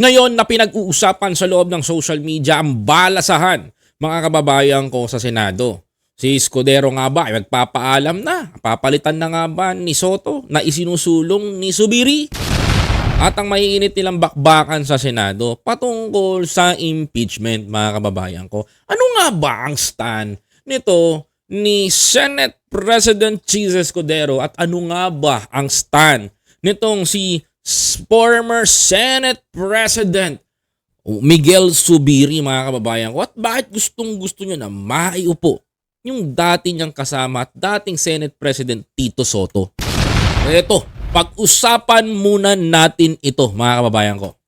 Ngayon na pinag-uusapan sa loob ng social media ang balasahan mga kababayan ko sa Senado. Si Escudero nga ba ay magpapaalam na, papalitan na nga ba ni Soto na isinusulong ni Subiri? At ang maiinit nilang bakbakan sa Senado patungkol sa impeachment mga kababayan ko. Ano nga ba ang stand nito ni Senate President Cheese Escudero at ano nga ba ang stand nitong si former Senate President Miguel Subiri mga kababayan ko at bakit gustong gusto nyo na maiupo yung dati niyang kasama at dating Senate President Tito Soto. Ito, pag-usapan muna natin ito mga kababayan ko. Ito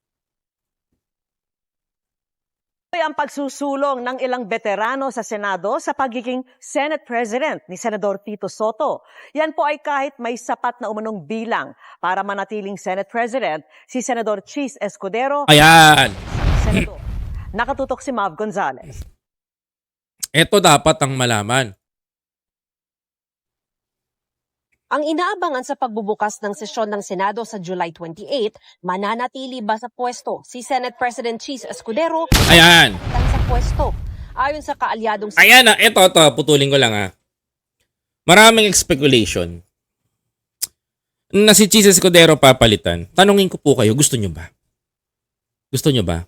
ang pagsusulong ng ilang veterano sa Senado sa pagiging Senate President ni Senador Tito Soto. Yan po ay kahit may sapat na umunong bilang para manatiling Senate President si Senador Cheese Escudero Ayan, sa Senado. Nakatutok si Mav Gonzalez. ito dapat ang malaman. Ang inaabangan sa pagbubukas ng sesyon ng Senado sa July 28, mananatili ba sa pwesto si Senate President Cheese Escudero Ayan, sa pwesto? Ayon sa kaalyadong ayan na, ito, ito, putulin ko lang ha. Maraming speculation na si Cheese Escudero papalitan. Tanungin ko po kayo, gusto nyo ba? Gusto nyo ba?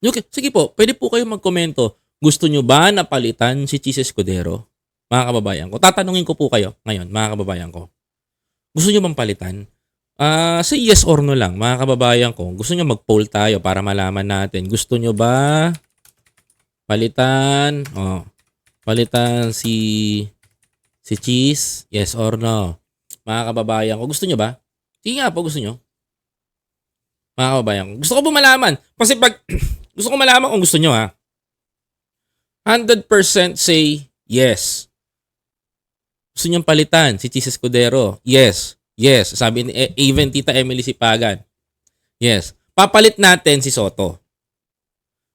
Okay, sige po, pwede po kayo magkomento. Gusto nyo ba napalitan si Cheese Escudero? Mga kababayan ko. Tatanungin ko po kayo ngayon, mga kababayan ko. Gusto nyo bang palitan? Ah, say yes or no lang, mga kababayan ko. Gusto nyo mag-poll tayo para malaman natin. Gusto nyo ba palitan? Oh, palitan si si Cheese? Yes or no? Mga kababayan ko, gusto nyo ba? Sige nga po, gusto nyo? Mga kababayan ko. Gusto ko po malaman. Kasi pag, gusto ko malaman kung gusto nyo ha. 100% say yes. Gusto nyo palitan si Cheese Escudero? Yes. Yes. Sabi ni eh, even Tita Emily Sipagan. Yes. Papalit natin si Soto.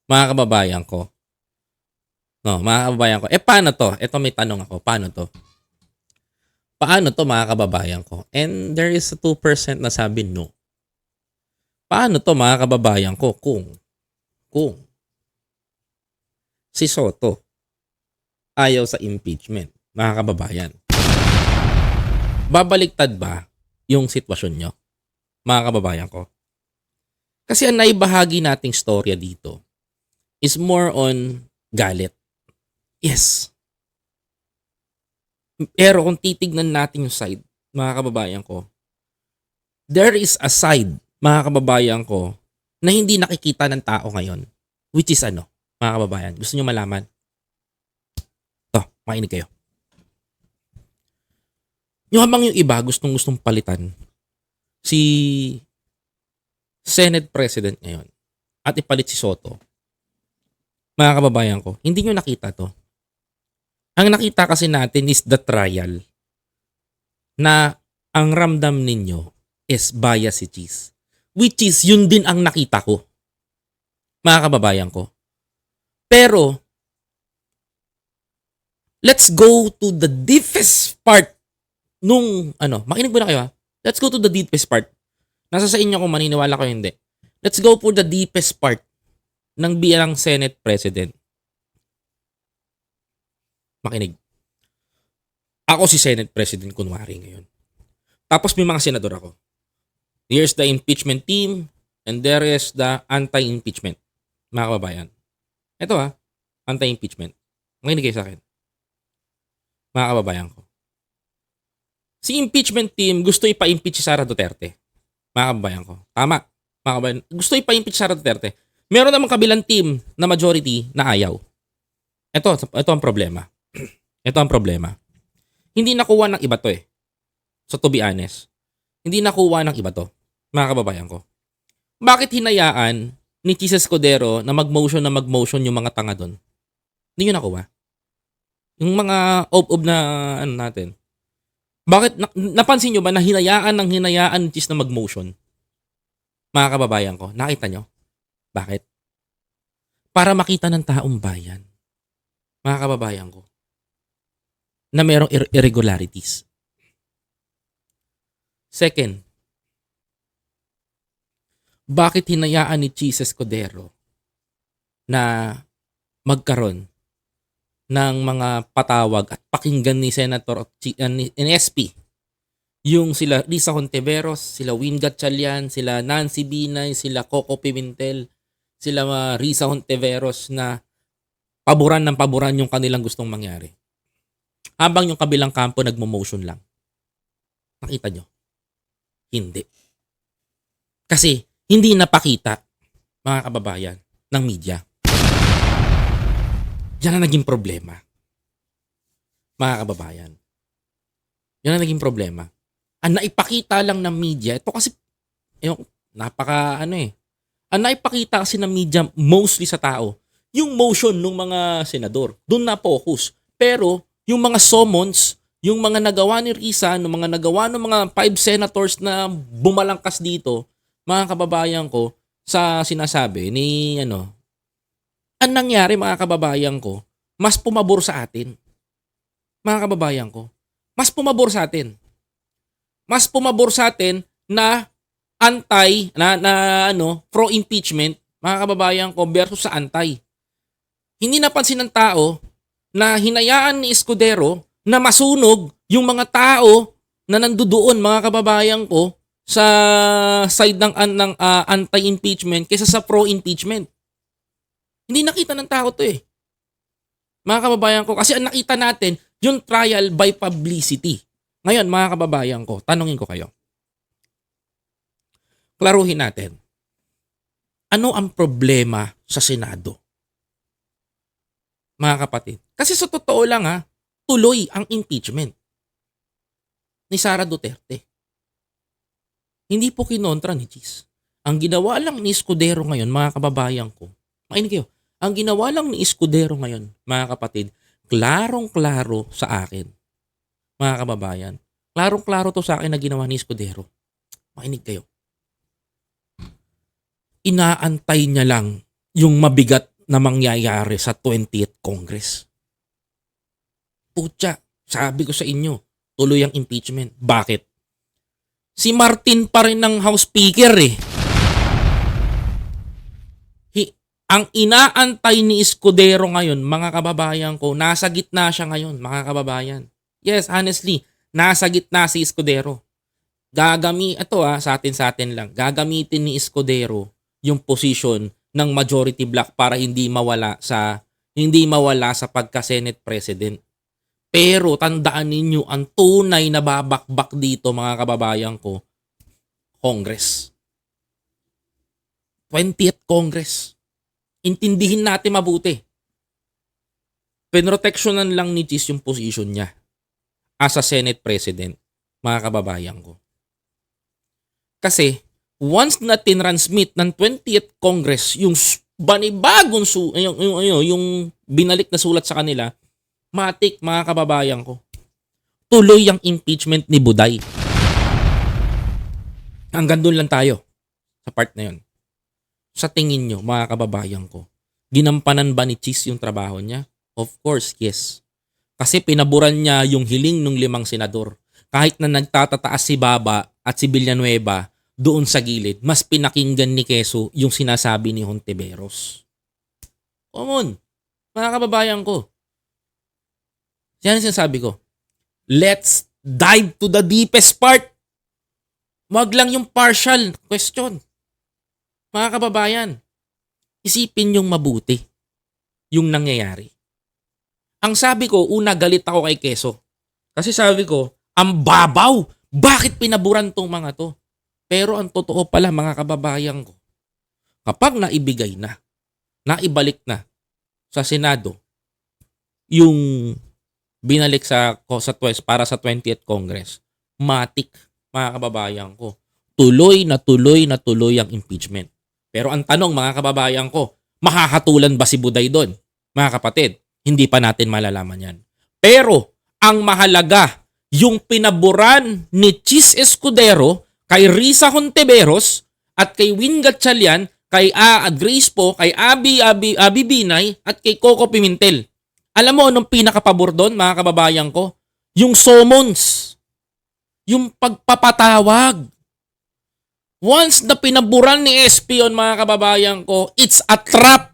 Mga kababayan ko. No, mga kababayan ko. Eh, paano to? Ito may tanong ako. Paano to? Paano to, mga kababayan ko? And there is a 2% na sabi no. Paano to, mga kababayan ko? Kung, kung, si Soto ayaw sa impeachment, mga kababayan. Babaliktad ba yung sitwasyon nyo, mga kababayan ko? Kasi ang naibahagi nating storya dito is more on galit. Yes. Pero kung titignan natin yung side, mga kababayan ko, there is a side, mga kababayan ko, na hindi nakikita ng tao ngayon. Which is ano, mga kababayan? Gusto nyo malaman? To, makinig kayo. Yung habang yung iba gustong gustong palitan si Senate President ngayon at ipalit si Soto, mga kababayan ko, hindi nyo nakita to. Ang nakita kasi natin is the trial na ang ramdam ninyo is bias si Cheese. Which is, yun din ang nakita ko. Mga kababayan ko. Pero, let's go to the deepest part nung, ano, makinig mo na kayo ha. Let's go to the deepest part. Nasa sa inyo kung maniniwala ko hindi. Let's go for the deepest part ng bilang Senate President. Makinig. Ako si Senate President kunwari ngayon. Tapos may mga senador ako. Here's the impeachment team and there is the anti-impeachment. Mga kababayan. Ito ha, anti-impeachment. Makinig kayo sa akin. Mga kababayan ko. Si impeachment team gusto ipa-impeach si Sara Duterte. Mga kababayan ko. Tama. Mga kababayan. Gusto ipa-impeach si Sara Duterte. Meron namang kabilang team na majority na ayaw. Ito, ito ang problema. ito ang problema. Hindi nakuha ng iba to eh. So to be honest, hindi nakuha ng iba to. Mga kababayan ko. Bakit hinayaan ni Cheese Escudero na mag-motion na mag-motion yung mga tanga doon? Hindi nyo nakuha. Yung mga ob-ob na ano natin. Bakit, na, napansin nyo ba na hinayaan ng hinayaan Cheese na mag-motion? Mga kababayan ko, nakita nyo? Bakit? Para makita ng taong bayan. Mga kababayan ko. Na merong ir- irregularities. Second, bakit hinayaan ni Cheese Escudero na magkaroon ng mga patawag at pakinggan ni Senator uh, ni, ni SP yung sila Lisa Hontiveros, sila Win Gatchalian, sila Nancy Binay, sila Coco Pimentel, sila uh, Risa Hontiveros na paboran ng paboran yung kanilang gustong mangyari. Habang yung kabilang kampo nagmo-motion lang. Nakita nyo? Hindi. Kasi hindi napakita, mga kababayan, ng media. Yan ang naging problema. Mga kababayan. Yan ang naging problema. Ang naipakita lang ng media, ito kasi, yung, napaka ano eh. Ang naipakita kasi ng media mostly sa tao, yung motion ng mga senador. Doon na focus. Pero, yung mga summons, yung mga nagawa ni Risa, ng mga nagawa ng mga five senators na bumalangkas dito, mga kababayan ko, sa sinasabi ni ano, ang nangyari mga kababayan ko, mas pumabor sa atin. Mga kababayan ko, mas pumabor sa atin. Mas pumabor sa atin na anti na, na ano, pro impeachment, mga kababayan ko versus sa anti. Hindi napansin ng tao na hinayaan ni Escudero na masunog yung mga tao na nandoon mga kababayan ko sa side ng, ng ah, anti-impeachment kaysa sa pro-impeachment. Hindi nakita ng tao to eh. Mga kababayan ko, kasi ang nakita natin, yung trial by publicity. Ngayon, mga kababayan ko, tanungin ko kayo. Klaruhin natin. Ano ang problema sa Senado? Mga kapatid. Kasi sa totoo lang ha, tuloy ang impeachment ni Sara Duterte. Hindi po kinontra ni Cheese. Ang ginawa lang ni Escudero ngayon, mga kababayan ko, makinig kayo, ang ginawa lang ni Escudero ngayon, mga kapatid, klarong-klaro sa akin. Mga kababayan, klarong-klaro to sa akin na ginawa ni Escudero. Makinig kayo. Inaantay niya lang yung mabigat na mangyayari sa 20th Congress. Putya, sabi ko sa inyo, tuloy ang impeachment. Bakit? Si Martin pa rin ng House Speaker eh. Ang inaantay ni Escudero ngayon, mga kababayan ko, nasa gitna siya ngayon, mga kababayan. Yes, honestly, nasa gitna si Escudero. Gagami, ito ah, sa atin sa atin lang, gagamitin ni Escudero yung position ng majority block para hindi mawala sa hindi mawala sa pagka-Senate President. Pero tandaan ninyo, ang tunay na babakbak dito mga kababayan ko, Congress. 20th Congress. Intindihin natin mabuti. Pinroteksyonan lang ni Cheese yung position niya as a Senate President, mga kababayan ko. Kasi, once na tinransmit ng 20th Congress yung banibagong su yung, yung, yung, yung binalik na sulat sa kanila, matik mga kababayan ko. Tuloy ang impeachment ni Buday. Hanggang doon lang tayo sa part na yun. Sa tingin nyo, mga kababayan ko, ginampanan ba ni Cheese yung trabaho niya? Of course, yes. Kasi pinaburan niya yung hiling ng limang senador. Kahit na nagtatataas si Baba at si Villanueva doon sa gilid, mas pinakinggan ni Keso yung sinasabi ni Hontiveros. Common. Mga kababayan ko. Yan ang sinasabi ko. Let's dive to the deepest part. Wag lang yung partial question. Mga kababayan, isipin yung mabuti yung nangyayari. Ang sabi ko, una galit ako kay Keso. Kasi sabi ko, ang babaw! Bakit pinaburan tong mga to? Pero ang totoo pala mga kababayan ko, kapag naibigay na, naibalik na sa Senado, yung binalik sa, sa para sa 20th Congress, matik mga kababayan ko. Tuloy na tuloy na tuloy ang impeachment. Pero ang tanong mga kababayan ko, mahahatulan ba si Buday doon? Mga kapatid, hindi pa natin malalaman yan. Pero ang mahalaga, yung pinaboran ni Chis Escudero kay Risa Hontiveros at kay Win Gatchalian, kay A. Grace po, kay Abi, Abi, Abi Binay at kay Coco Pimentel. Alam mo anong pinakapabor doon mga kababayan ko? Yung summons. Yung pagpapatawag. Once na pinaburan ni SP yun, mga kababayan ko, it's a trap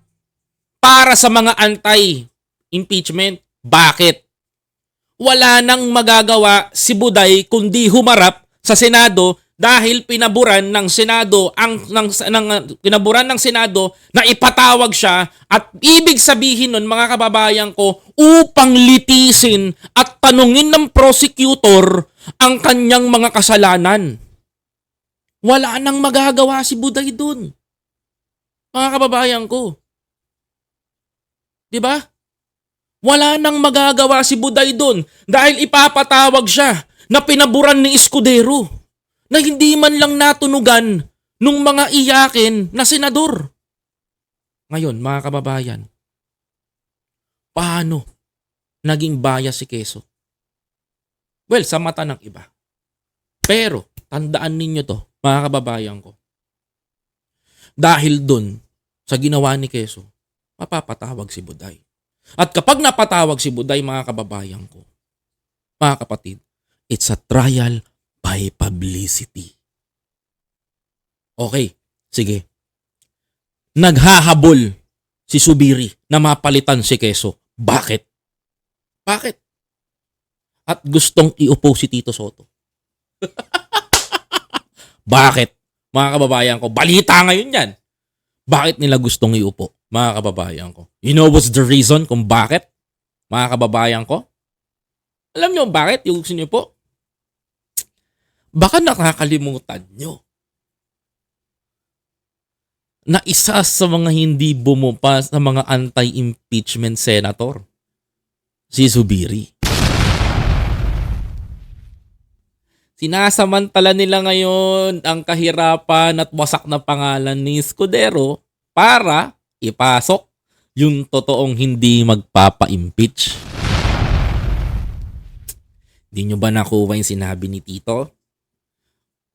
para sa mga anti-impeachment. Bakit? Wala nang magagawa si Buday kundi humarap sa Senado dahil pinaburan ng Senado ang ng, ng pinaburan ng Senado na ipatawag siya at ibig sabihin nun mga kababayan ko upang litisin at tanungin ng prosecutor ang kanyang mga kasalanan. Wala nang magagawa si Buday dun. Mga kababayan ko. 'Di ba? Wala nang magagawa si Buday dun dahil ipapatawag siya na pinaburan ni Escudero na hindi man lang natunugan nung mga iyakin na senador. Ngayon, mga kababayan, paano naging bias si Keso? Well, sa mata ng iba. Pero, tandaan ninyo to, mga kababayan ko. Dahil dun, sa ginawa ni Keso, mapapatawag si Buday. At kapag napatawag si Buday, mga kababayan ko, mga kapatid, it's a trial by publicity. Okay, sige. Naghahabol si Subiri na mapalitan si Keso. Bakit? Bakit? At gustong iupo si Tito Soto. Bakit? Mga kababayan ko, balita ngayon yan. Bakit nila gustong iupo? Mga kababayan ko. You know what's the reason kung bakit? Mga kababayan ko? Alam nyo bakit yung gusto nyo po? Baka nakakalimutan nyo na isa sa mga hindi bumupa sa mga anti-impeachment senator, si Zubiri. Sinasamantala nila ngayon ang kahirapan at wasak na pangalan ni Escudero para ipasok yung totoong hindi magpapa-impeach. Di nyo ba nakuha yung sinabi ni Tito?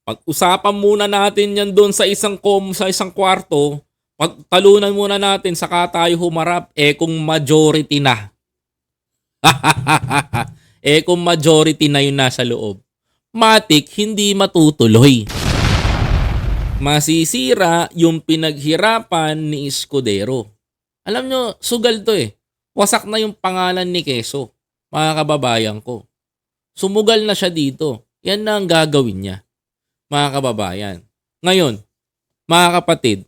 Pag-usapan muna natin yan doon sa isang kom, sa isang kwarto. Pagtalunan muna natin saka tayo humarap eh kung majority na. eh kung majority na yun nasa loob. Matik hindi matutuloy. Masisira yung pinaghirapan ni Escudero. Alam nyo, sugal to eh. Wasak na yung pangalan ni Keso. Mga kababayan ko. Sumugal na siya dito. Yan na ang gagawin niya mga kababayan. Ngayon, mga kapatid,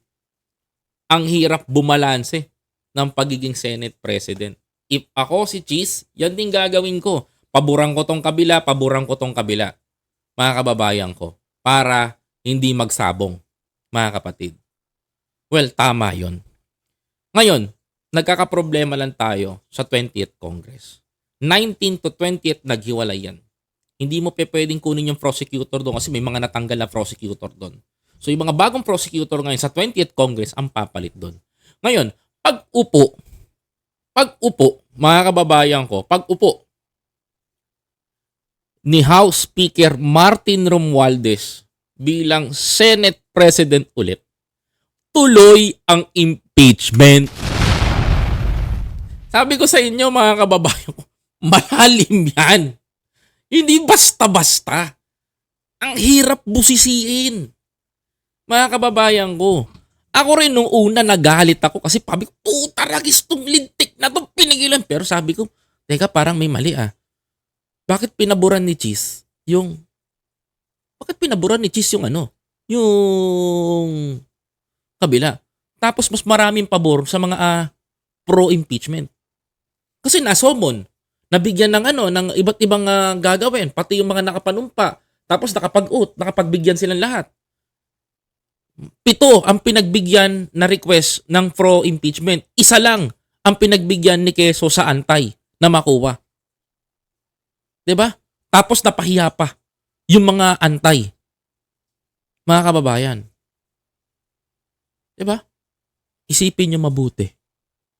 ang hirap bumalanse ng pagiging Senate President. If ako si Cheese, yan din gagawin ko. Paburang ko tong kabila, paburang ko tong kabila. Mga kababayan ko. Para hindi magsabong, mga kapatid. Well, tama yon. Ngayon, nagkakaproblema lang tayo sa 20th Congress. 19 to 20th naghiwalay yan hindi mo pe pwedeng kunin yung prosecutor doon kasi may mga natanggal na prosecutor doon. So yung mga bagong prosecutor ngayon sa 20th Congress ang papalit doon. Ngayon, pag upo, pag upo, mga kababayan ko, pag upo ni House Speaker Martin Romualdez bilang Senate President ulit, tuloy ang impeachment. Sabi ko sa inyo mga kababayan malalim yan. Hindi basta-basta. Ang hirap busisiin. Mga kababayan ko. Ako rin nung una nagalit ako kasi sabi ko, puta ragis tong lintik na to pinigilan. Pero sabi ko, teka parang may mali ah. Bakit pinaburan ni Cheese yung, bakit pinaburan ni Cheese yung ano? Yung kabila. Tapos mas maraming pabor sa mga ah, pro-impeachment. Kasi nasomon nabigyan ng ano ng iba't ibang uh, gagawin pati yung mga nakapanumpa tapos nakapag-ut nakapagbigyan silang lahat pito ang pinagbigyan na request ng pro impeachment isa lang ang pinagbigyan ni Keso sa antay na makuha 'di ba tapos napahiya pa yung mga antay mga kababayan 'di ba isipin niyo mabuti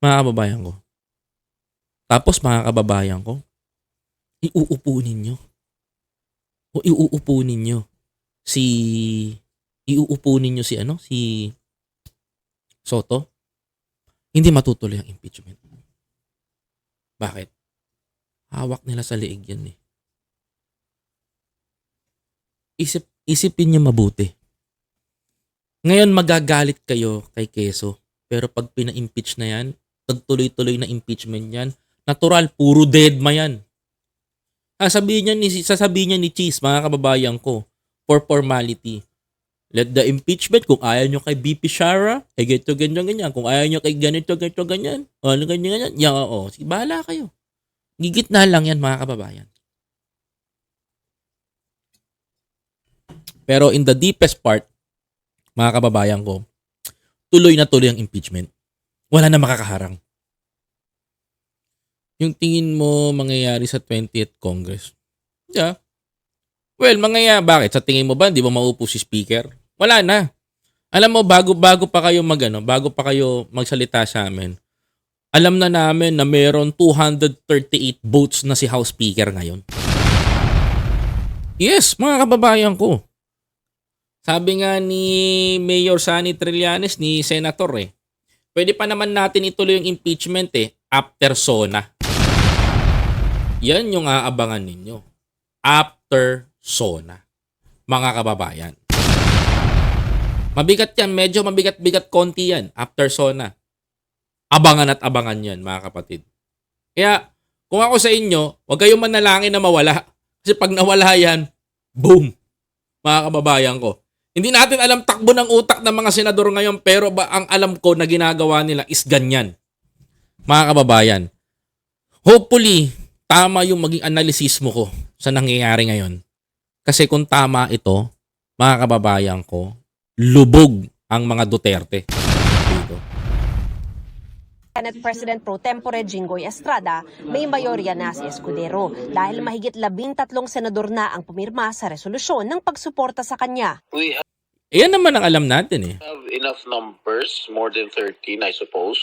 mga kababayan ko tapos mga kababayan ko, iuupo ninyo. O iuupo ninyo si iuupo ninyo si ano, si Soto. Hindi matutuloy ang impeachment. Bakit? Hawak nila sa liig yan eh. Isip, isipin niyo mabuti. Ngayon magagalit kayo kay Keso. Pero pag pina-impeach na yan, pagtuloy-tuloy na impeachment yan, natural, puro dead ma yan. Sasabihin niya ni, sasabihin niya ni Cheese, mga kababayan ko, for formality. Let the impeachment, kung ayaw nyo kay BP Shara, eh ganito, ganyan, ganyan. Kung ayaw nyo kay ganito, ganito, ganyan. O ano, ganyan, ganyan. Yan, oo. Sige, bahala kayo. Gigit na lang yan, mga kababayan. Pero in the deepest part, mga kababayan ko, tuloy na tuloy ang impeachment. Wala na makakaharang. Yung tingin mo mangyayari sa 20th Congress. Yeah. Well, mangyayari. Bakit? Sa tingin mo ba, di ba maupo si speaker? Wala na. Alam mo, bago, bago pa kayo mag, ano, bago pa kayo magsalita sa amin, alam na namin na meron 238 votes na si House Speaker ngayon. Yes, mga kababayan ko. Sabi nga ni Mayor Sani Trillanes, ni Senator eh, pwede pa naman natin ituloy yung impeachment eh, after SONA. Yan yung aabangan ninyo. After SONA. Mga kababayan. Mabigat yan, medyo mabigat-bigat konti yan after SONA. Abangan at abangan yan, mga kapatid. Kaya, kung ako sa inyo, huwag kayong manalangin na mawala. Kasi pag nawala yan, boom, mga kababayan ko. Hindi natin alam takbo ng utak ng mga senador ngayon pero ba ang alam ko na ginagawa nila is ganyan. Mga kababayan. Hopefully, tama yung maging analysis mo ko sa nangyayari ngayon. Kasi kung tama ito, mga kababayan ko, lubog ang mga Duterte. Senate President Pro Tempore Jinggoy Estrada, may mayorya na si Escudero dahil mahigit labing tatlong senador na ang pumirma sa resolusyon ng pagsuporta sa kanya. We Yan naman ang alam natin eh. have enough numbers, more than 13, I suppose.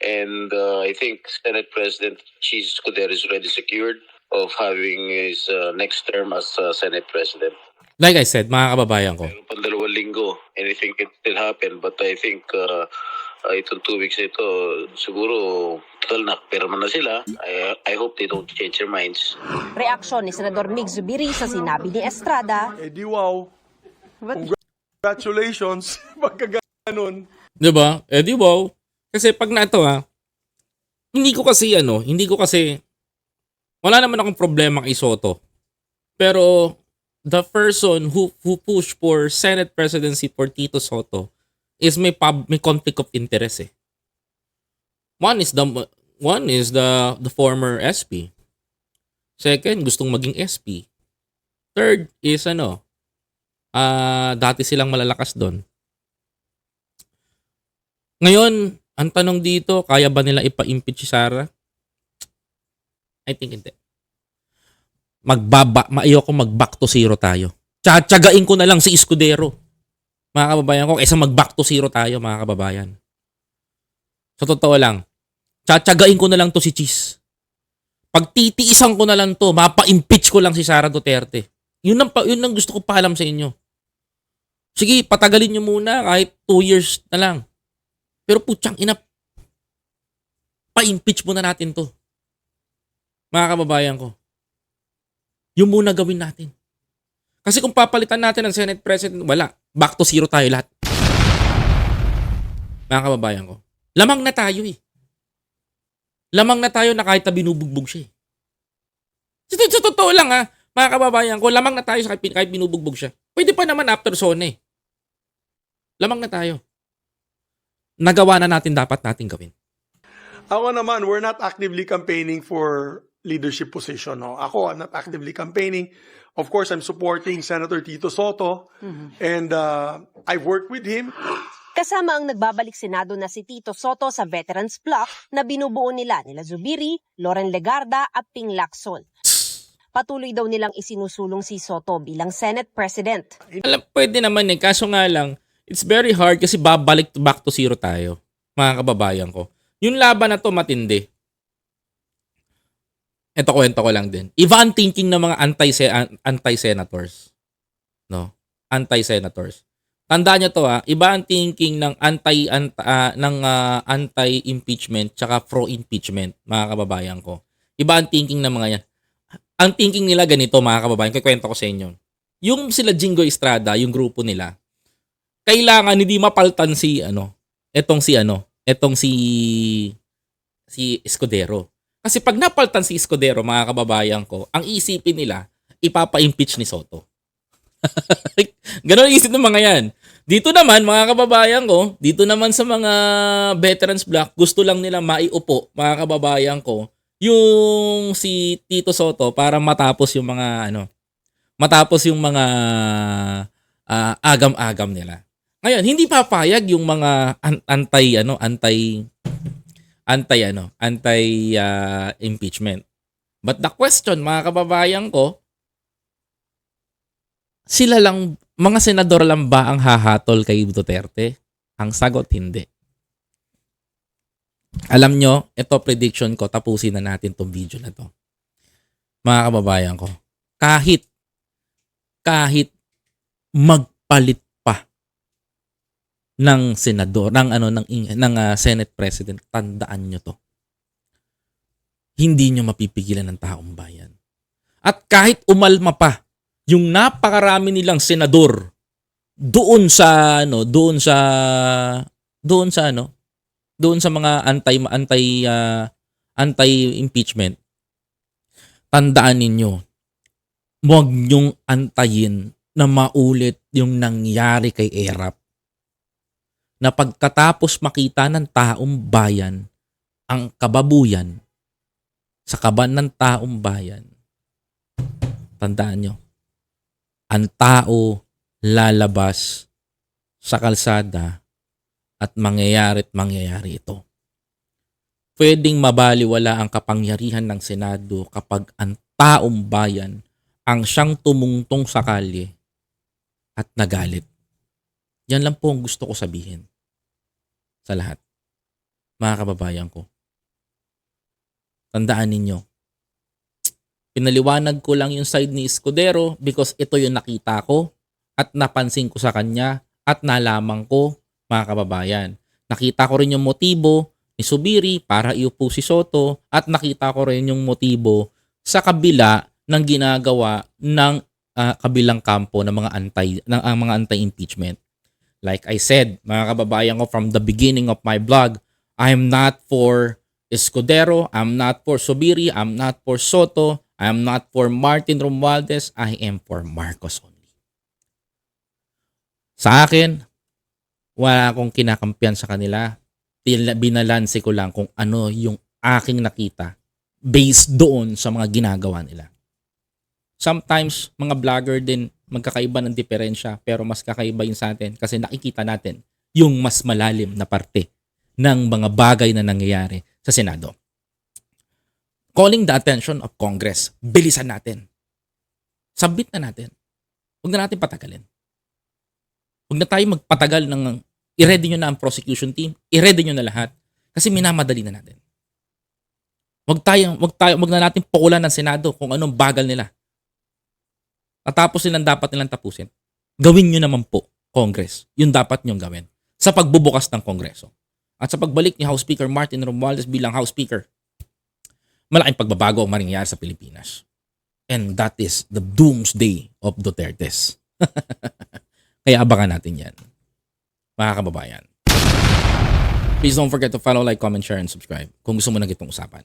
And uh, I think Senate President Cheese Escudero is already secured of having his uh, next term as uh, Senate President. Like I said, mga kababayan ko, Meron pang dalawang linggo, anything can still happen. But I think uh, uh, itong two weeks na ito, siguro, total na, pirma na sila. I, I hope they don't change their minds. Reaksyon ni Senador Mig Zubiri sa sinabi ni Estrada, Eh di wow. Congratulations. Pagka ganun. 'Di ba? Eh di wow. Kasi pag na ito ha, hindi ko kasi ano, hindi ko kasi wala naman akong problema kay Soto. Pero the person who who push for Senate presidency for Tito Soto is may pub, may conflict of interest eh. One is the one is the the former SP. Second, gustong maging SP. Third is ano, ah dati silang malalakas doon. Ngayon, ang tanong dito, kaya ba nila ipa-impeach si Sarah? I think hindi. Magbaba, maayoko mag-back to zero tayo. Tsatsagain ko na lang si Escudero. Mga kababayan ko, kaysa mag-back to zero tayo, mga kababayan. Sa totoo lang, tsatsagain ko na lang to si Cheese. Pag titiisan ko na lang to, mapa-impeach ko lang si Sara Duterte. Yun ang, yun ang gusto ko paalam sa inyo. Sige, patagalin nyo muna kahit 2 years na lang. Pero putyang ina, pa-impeach muna natin to. Mga kababayan ko. Yung muna gawin natin. Kasi kung papalitan natin ng Senate President, wala. Back to zero tayo lahat. Mga kababayan ko. Lamang na tayo eh. Lamang na tayo na kahit na binubugbog siya eh. Sa, totoo lang ha, mga kababayan ko, lamang na tayo sa kahit, kahit binubugbog siya. Pwede pa naman after zone eh. Lamang na tayo nagawa na natin dapat natin gawin. Ako naman, we're not actively campaigning for leadership position. No? Ako, I'm not actively campaigning. Of course, I'm supporting Senator Tito Soto. And uh, I've worked with him. kasama ang nagbabalik Senado na si Tito Soto sa Veterans Block na binubuo nila nila Zubiri, Loren Legarda at Ping Lacson. Patuloy daw nilang isinusulong si Soto bilang Senate President. Alam, pwede naman eh. Kaso nga lang, it's very hard kasi babalik to back to zero tayo. Mga kababayan ko. Yung laban na to matindi. Ito kwento ko lang din. Iba ang thinking ng mga anti anti-senators. No? Anti-senators. Tandaan niyo to ha, iba ang thinking ng anti, anti ah, ng ah, anti-impeachment tsaka pro-impeachment, mga kababayan ko. Iba ang thinking ng mga yan. Ang thinking nila ganito, mga kababayan, kikwento ko sa inyo. Yung sila Jingo Estrada, yung grupo nila, kailangan hindi mapaltan si ano, etong si ano, etong si si Escudero. Kasi pag napaltan si Escudero, mga kababayan ko, ang isipin nila, ipapa-impeach ni Soto. Ganon ang isip ng mga yan. Dito naman, mga kababayan ko, dito naman sa mga veterans block, gusto lang nila maiupo, mga kababayan ko, yung si Tito Soto para matapos yung mga ano, matapos yung mga ah, agam-agam nila. Ngayon, hindi papayag yung mga an- anti ano, anti anti ano, anti ah, impeachment. But the question, mga kababayan ko, sila lang, mga senador lang ba ang hahatol kay Duterte? Ang sagot, hindi. Alam nyo, ito prediction ko, tapusin na natin tong video na to. Mga kababayan ko, kahit, kahit magpalit pa ng senador, ng ano, ng, ng ah, Senate President, tandaan nyo to. Hindi nyo mapipigilan ng taong bayan. At kahit umalma pa yung napakarami nilang senador doon sa ano, doon sa doon sa ano, doon sa mga anti anti ah, anti-impeachment. Tandaan ninyo, huwag niyong antayin na maulit yung nangyari kay Erap. Na pagkatapos makita ng taong bayan ang kababuyan sa kaban ng taong bayan, tandaan nyo, ang tao lalabas sa kalsada at mangyayari at mangyayari ito. Pwedeng mabaliwala ang kapangyarihan ng Senado kapag ang taong bayan ang siyang tumungtong sa kalye at nagalit. Yan lang po ang gusto ko sabihin sa lahat. Mga kababayan ko. Tandaan ninyo, pinaliwanag ko lang yung side ni Escudero because ito yung nakita ko at napansin ko sa kanya at nalaman ko, mga kababayan. Nakita ko rin yung motibo ni Subiri para iupo si Soto at nakita ko rin yung motibo sa kabila ng ginagawa ng ah, kabilang kampo ng mga anti ng ang mga anti-impeachment. Like I said, mga kababayan ko from the beginning of my blog, I'm not for Escudero, I'm not for Subiri, I'm not for Soto, I'm not for Martin Romualdez, I am for Marcos only. Sa akin, wala akong kinakampiyan sa kanila. Binalanse ko lang kung ano yung aking nakita based doon sa mga ginagawa nila. Sometimes, mga vlogger din, magkakaiba ng diferensya pero mas kakaiba yun sa atin kasi nakikita natin yung mas malalim na parte ng mga bagay na nangyayari sa Senado. Calling the attention of Congress. Bilisan natin. Submit na natin. Huwag na natin patagalin. Huwag na tayo magpatagal ng i-ready nyo na ang prosecution team, i-ready nyo na lahat kasi minamadali na natin. Huwag tayo, wag tayo, wag na natin pukulan ng Senado kung anong bagal nila. Natapos nilang dapat nilang tapusin. Gawin nyo naman po, Congress. Yung dapat nyong gawin sa pagbubukas ng Kongreso. At sa pagbalik ni House Speaker Martin Romualdez bilang House Speaker, malaking pagbabago ang mangyayari sa Pilipinas. And that is the doomsday of Duterte's. Kaya abangan natin yan. Mga kababayan. Please don't forget to follow, like, comment, share, and subscribe kung gusto mo na itong usapan.